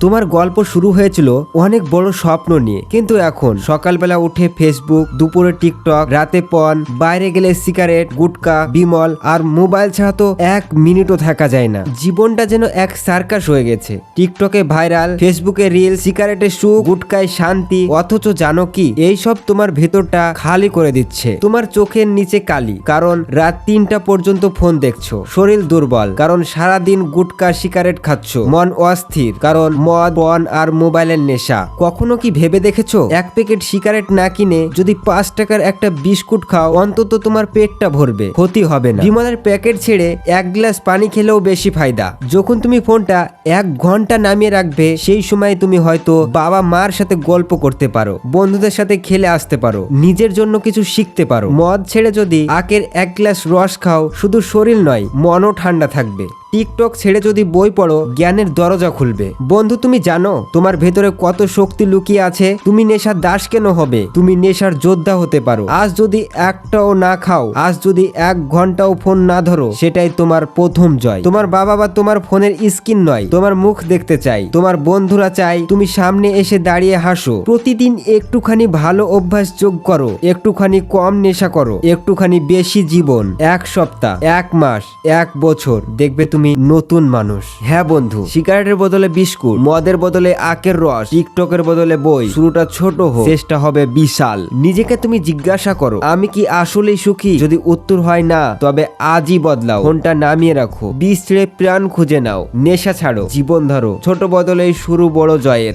তোমার গল্প শুরু হয়েছিল অনেক বড় স্বপ্ন নিয়ে। কিন্তু এখন সকালবেলা উঠে ফেসবুক দুপুরে টিকটক রাতে পন বাইরে গেলে সিগারেট গুটকা, বিমল আর মোবাইল ছাড়া তো এক মিনিটও থাকা যায় না। জীবনটা যেন এক সার্কাস হয়ে গেছে। টিকটকে ভাইরাল ফেসবুকে রিল সিগারেটে সুখ, গুটকায় শান্তি, অথচ জানো কি? এইসব তোমার ভেতরটা খালি করে দিচ্ছে। তোমার চোখের নিচে কালি। কারণ রাত তিনটা পর্যন্ত ফোন দেখছ। শরীর দুর্বল। কারণ সারাদিন গুটকা সিগারেট খাচ্ছ। মন অস্থির। কারণ মদ পন আর মোবাইলের নেশা। কখনো কি ভেবে দেখেছ? এক প্যাকেট সিগারেট না কিনে যদি পাঁচ টাকার একটা বিস্কুট খাও, অন্তত তোমার পেটটা ভরবে। ক্ষতি হবে না। বিমলের প্যাকেট ছেড়ে এক গ্লাস পানি খেলেও বেশি ফায়দা। যখন তুমি ফোনটা এক ঘণ্টা নামিয়ে রাখবে, সেই সময় তুমি হয়তো বাবা মার সাথে গল্প করতে পারো, বন্ধুদের সাথে খেলে আসতে পারো, নিজের জন্য কিছু শিখতে পারো। মদ ছেড়ে যদি আখের এক গ্লাস রস খাও, শুধু শরীর নয়, মনও ঠান্ডা থাকবে। টিকটক ছেড়ে যদি বই পড়ো, জ্ঞানের দরজা খুলবে। বন্ধু, তুমি জানো, তোমার ভেতরে কত শক্তি লুকিয়ে আছে? তুমি নেশার দাস কেন হবে? তুমি নেশার যোদ্ধা হতে পারো। আজ যদি একটাও না খাও, আজ যদি এক ঘন্টাও ফোন না ধরো, সেটাই তোমার প্রথম জয়। তোমার বাবা বা তোমার ফোনের স্ক্রিন নয়, তোমার মুখ দেখতে চাই। তোমার বন্ধুরা চাই, তুমি সামনে এসে দাঁড়িয়ে হাসো। প্রতিদিন একটুখানি ভালো অভ্যাস যোগ করো, একটুখানি কম নেশা করো, একটুখানি বেশি জীবন। এক সপ্তাহ, এক মাস, এক বছর, দেখবে তুমি নতুন মানুষ। হ্যাঁ বন্ধু সিগারেটের বদলে বিস্কুট, মদের বদলে আখের রস, টিকটকের বদলে বই, শুরুটা ছোট হোক চেষ্টা হবে বিশাল। নিজেকে তুমি জিজ্ঞাসা করো, আমি কি আসলেই সুখী? যদি উত্তর হয় না, তবে আজই বদলাও। ফোনটা নামিয়ে রাখো। বিষ ছেড়ে প্রাণ খুঁজে নাও। নেশা ছাড়ো। জীবন ধরো। ছোট বদলে শুরু বড় জয়ের।